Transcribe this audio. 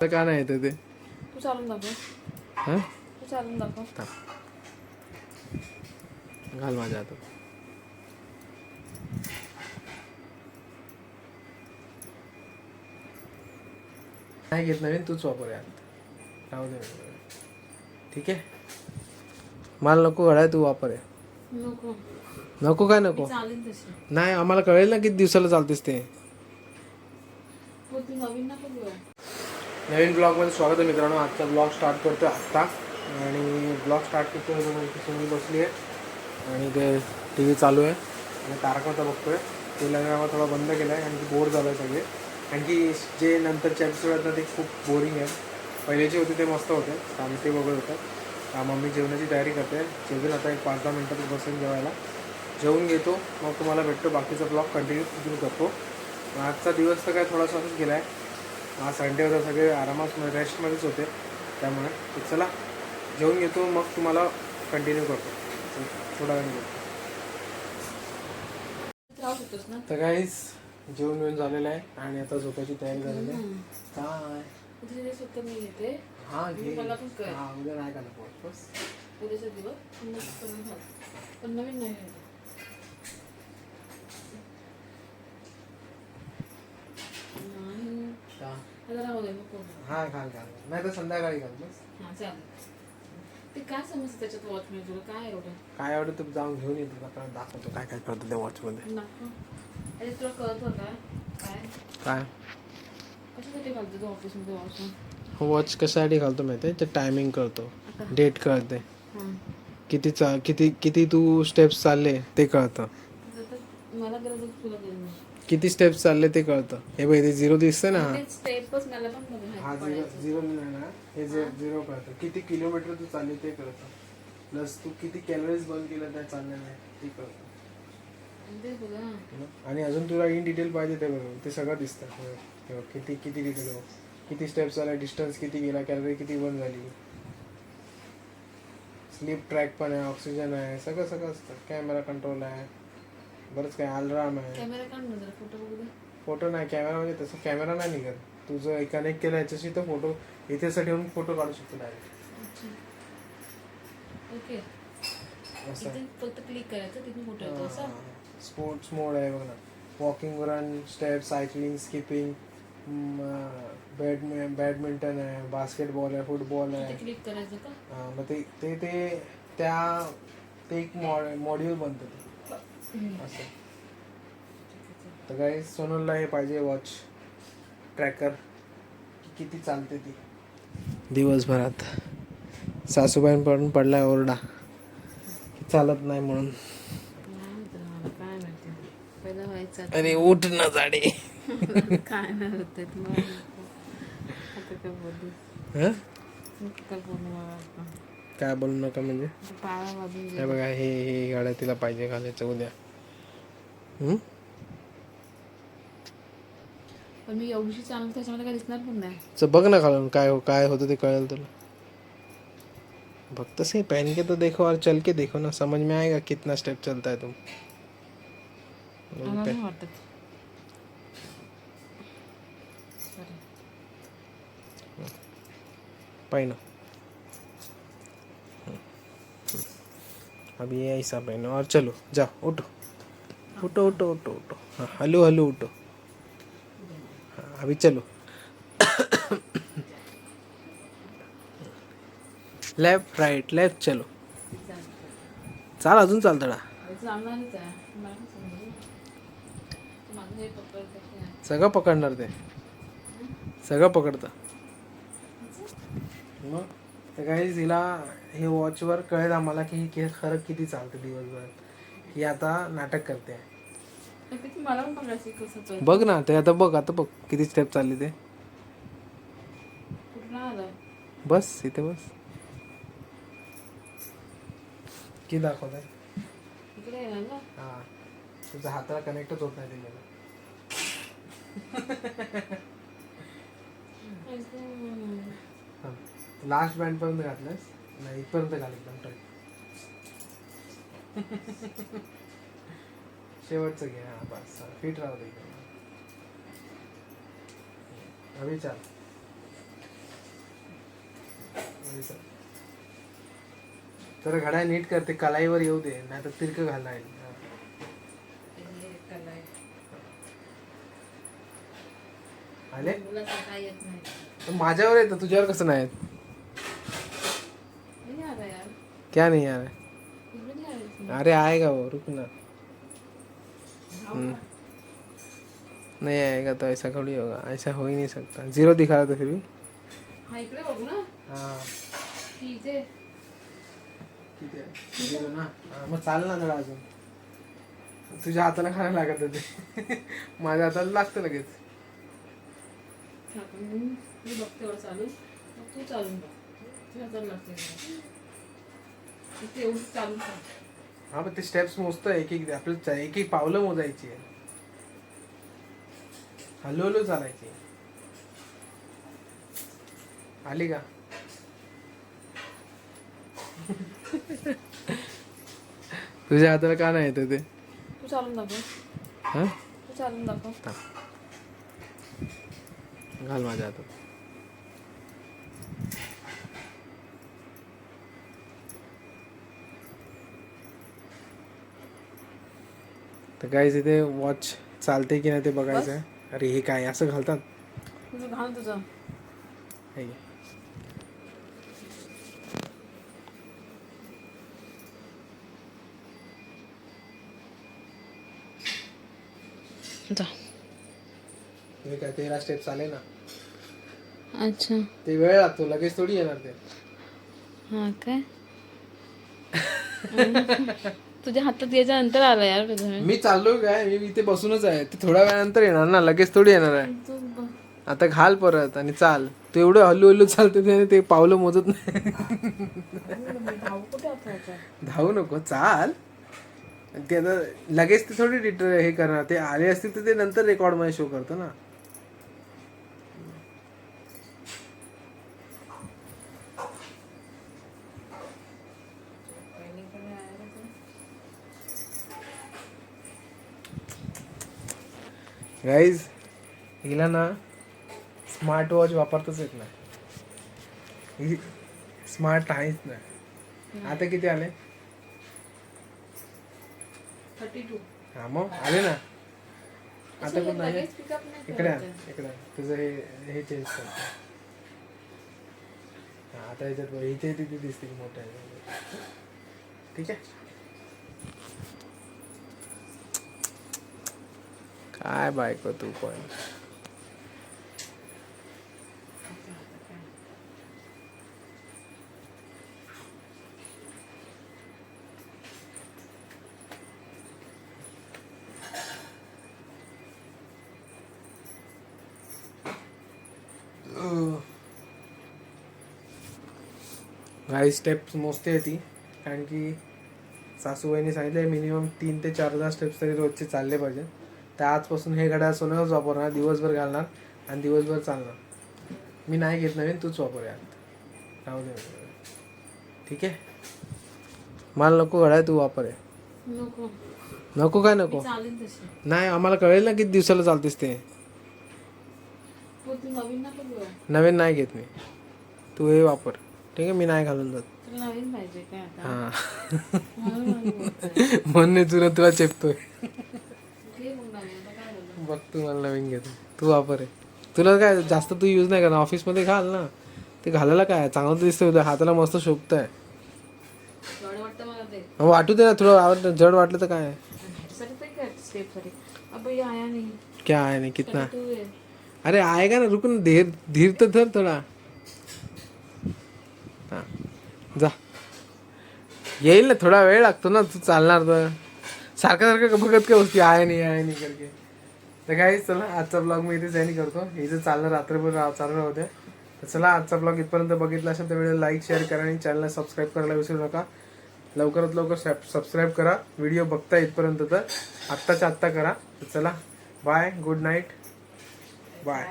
तर का नाही येतं ते? तू चालून दाखव. हां? तू चालून दाखव. घाल माझ्या हातात. नाही घेत नवीन तूच वापर यार राहू दे. ठीक आहे? मला नको घड्याळ तू वापर आहे. नको. नको काय नको? चालेल तशी. नाही आम्हाला कळेल ना किती दिवसाला चालतेस ते. हो ती नवीन नको घेऊ. नवीन ब्लॉगमध्ये स्वागत आहे मित्रांनो. आजचा ब्लॉग स्टार्ट करतो आत्ता. आणि ब्लॉग स्टार्ट करतो सोनी बसली आहे आणि ते टी व्ही चालू आहे. आणि तारकाचा बघतोय. ते तेलंगणा थोडा बंद केला आहे आणखी बोर झालं आहे सगळे आणखी जे नंतरचे एपिसोड आहेत ना ते खूप बोरिंग आहे पहिले जे होते ते मस्त होते. आम्ही ते बघत होतं. तर मम्मी जेवणाची तयारी करते. जेवण आता एक पाच दहा मिनटात बसून जेवायला. जेवून घेतो. मग तुम्हाला भेटतो. बाकीचा ब्लॉग कंटिन्यू करतो. आजचा दिवस तर काय थोडासा असंच गेला आहे आज संडे होता सगळे आरामात रेस्टमध्येच होते. त्यामुळे तर चला जेवून घेतो मग तुम्हाला कंटिन्यू करतो. थोडा वेळ ना तर काहीच जेवण बिवून झालेलं आहे आणि आता झोपायची तयारी झालेली आहे. काय? हा घे. हा उद्या नाही का नको. पण नवीन. नाही का आता राहू दे नको हा घाल घाल नाही तर संध्याकाळी घाल बस हा चालेल. ते काय समजतं त्याच्यात वॉच मी तुला काय एवढं? काय आवडतं तू जाऊन घेऊन येतो दाखवतो काय काय करतो त्या वॉचमध्ये. नको. अरे तुला कळत होता काय? काय? कशासाठी घालतो तू ऑफिसमध्ये वॉच वॉच कशासाठी घालतो माहिती आहे? ते टायमिंग करतो डेट कळते. हां. किती चा किती किती तू स्टेप्स चालले ते कळतं. मला गरज तुला गरज किती स्टेप्स चालले ते कळतं. हे बघ इथे झिरो दिसतं ना. ते स्टेपच मला पण बघ हा झिरो झिरो नाही ना. हे झिरो कळतं. किती किलोमीटर तू चालली ते कळतं. प्लस तू किती कॅलरीज बंद केलं त्या चालण्याने ते कळतं. ते बघा. आणि अजून तुला इन डिटेल पाहिजे ते बघ. ते सगळं दिसतं. हे बघ, हे बघ, किती किती डिटेल किती स्टेप्स झाला डिस्टन्स किती गेला कॅलरी किती बंद झाली. स्लीप ट्रॅक पण आहे ऑक्सिजन आहे सगळं सगळं असतं. कॅमेरा कंट्रोल आहे. बरंच काय अलार्म आहे. कॅमेरा जरा फोटो नाही कॅमेरा म्हणजे तसं कॅमेरा नाही निघत. तुझं कनेक्ट केलं याच्याशी तर फोटो इथे असं ठेवून फोटो काढू शकतो डायरेक्ट अच्छा. ओके. असं इथे फक्त क्लिक करायचं तिथे फोटो येतो असा? स्पोर्ट्स मोड आहे बघ ना. Walking run step cycling skipping bad badminton आहे बास्केटबॉल आहे फुटबॉल तिथे आहे. क्लिक करायचं का? हा, मग ते ते ते त्या ते एक मॉड्यूल बनतं ते. असं. तर काही सोनलला हे पाहिजे वॉच ट्रॅकर किती चालते ती. दिवसभरात. सासूबाईंकडून पडलाय ओरडा. की चालत नाही म्हणून. काय माहिती. पहिलं व्हायचं अरे उठ ना झाडे काय नाही होत तुम्हाला आता काय बोलू? हं? काय बोलू मला आता. काय बोलू नका म्हणजे? हे बघा हे हे गाड्या तिला पाहिजे घालायचं उद्या? पण मी एवढीशी चालू त्याच्यामध्ये काय दिसणार पण नाही. च बघ ना घालून काय हो- काय होतं ते कळेल तुला. भक्त से पहन के तो देखो और चल के देखो ना. समझ में आएगा कितना स्टेप चलता है तुम. मला नाही वाटत. Sorry. अब ये ऐसा पहनो और चलो जाओ उठो उठो उठो उठो उठो हाँ हलो हलो उठो हाँ अभी चलो लेफ्ट राईट लेफ्ट चलो चाल अजून चालतं ना हे चालणारच आहे मला काय समजेल? तू माझं हे पकडतं की नाही? सगळं पकडणार ते सगळं पकडतं मग तर काही तिला हे वॉचवर कळेल आम्हाला की हे खरं किती चालतं दिवसभरात ही आता नाटक करते. मला पण कसं. बघ ना ते आता बघ आता बघ किती स्टेप चालली ते. कुठला आला बस इथे बस. किती दाखवत आहे इकडे येणार ना हा. तुझ्या हाताला कनेक्टच होत नाही ते लास्ट बँड पर्यंत घातलंस नाही इथपर्यंत घाल एकदम टाईट शेवटचं घे. हा बस. फिट राहू दे एकदम चाल. दिसत तर घड्या नीट करते कलाईवर येऊ दे. नाही तर तिरक घालणार हे. आले? माझ्यावर येतं तुझ्यावर कसं? नाही आला यार क्या नहीं यार इकडे नाही आलं. अरे आएगा वो रुक ना हाव हम्म. का? नहीं आएगा तो ऐसा थोड़ी होगा ऐसा हो ही नहीं सकता। जीरो दिखा रहा था फिर भी। हा इकडे बघू ना? हाँ। की इथे ठीक आहे जीरो ना। हा, मग चाल ना जरा अजून। तुझ्या हाताला खायला लागत होते। माझ्या हाताला लागतं लगेच. तू चालून एवढं हा पण ते स्टेप्स मोजतं एक एक आपलं एक एक पावलं मोजायची आहे. हलू हलू चालायची आली का? तुझ्या हाताला का नाही येतं ते? तू चालून दाखव. हा? तू चालून दाखव. घाल माझ्या हातात. तर काहीच इथे वॉच चालते की नाही ते बघायचं. आहे अरे हे काय असं घालतात? तुझं घाल तुझं. हे घे. जा. हे काय तेरा स्टेप्स आले ना? अच्छा. ते वेळ लागतो लगेच थोडी येणार ते. हा काय? तुझ्या हातात याच्या नंतर आलं यार मी चाललोय काय? मी इथे बसूनच आहे. ते थोड्या वेळानंतर येणार ना. लगेच थोडी येणार आहे. आता घाल परत आणि चाल. तू एवढं हल्लू हल्लू चालते त्याने ते पावलं मोजत नाही? धावू नको. चाल. ते आता लगेच ते थोडी डिटर हे करणार. ते आले असतील तर ते नंतर रेकॉर्डमध्ये शो करतो ना. गाईज हिला ना स्मार्ट वॉच वापरताच येत नाही. स्मार्ट आहेच नाही आता किती आले? थर्टी टू हा मग आले ना. आता पण नाही. लगेच पिकअप नाही इकडे आण. इकडे आण. तुझं हे हे चेंज कर. हा आता याच्यात बघ, इथे तिथे दिसतील मोठ्या. ठीक आहे? काय बायको तू पण. काही स्टेप्स मोजते ती कारण की सासूबाईने सांगितलं मिनिमम तीन ते चार हजार स्टेप्स तरी रोजचे चालले पाहिजे तर आजपासून हे घड्याळ सोन्यावरच वापरणार दिवसभर घालणार आणि दिवसभर चालणार. मी नाही घेत नवीन तूच वापर यार राहू दे. ठीक आहे? मला नको घड्याळ तू वापर आहे नको. नको काय नको? नाही आम्हाला कळेल ना किती दिवसाला चालतेस ते. हो तू नवीन नाही घेत मी. तू हे वापर. ठीक आहे? मी नाही घालून जात. हां. म्हणून तुला तुला चेपतोय घे मग नवीन आता काय झालं बघ तू मला नवीन घेतो. तू वापर आहे. तुला काय जास्त तू यूज नाही करणार. ऑफिसमध्ये घाल ना. ते घालायला काय चांगलं दिसतं हाताला मस्त शोभत आहे वाटू दे ना थोडं आवड जड वाटलं तर काय क्या आहे नाही? कितना? अरे आहे का ना? रुकून धीर धीर तर धर थोडा. हा. जा. येईल ना? थोडा वेळ लागतो ना? तू चालणार तर. सारखं सारखं बघत काय होती आहे नाही आहे नाही करके. तर काय चला आजचा ब्लॉग मी इथे जॉईन करतो. हे जर चाललं रात्रभर चालणार होते तर चला आजचा ब्लॉग इथपर्यंत बघितला असेल तर व्हिडिओ लाईक शेअर करा आणि चॅनलला सबस्क्राईब करायला विसरू नका. लवकरात लवकर सबस्क्राईब करा. व्हिडिओ बघता इथपर्यंत तर आत्ताच्या आत्ता करा. तर चला बाय गुड नाईट बाय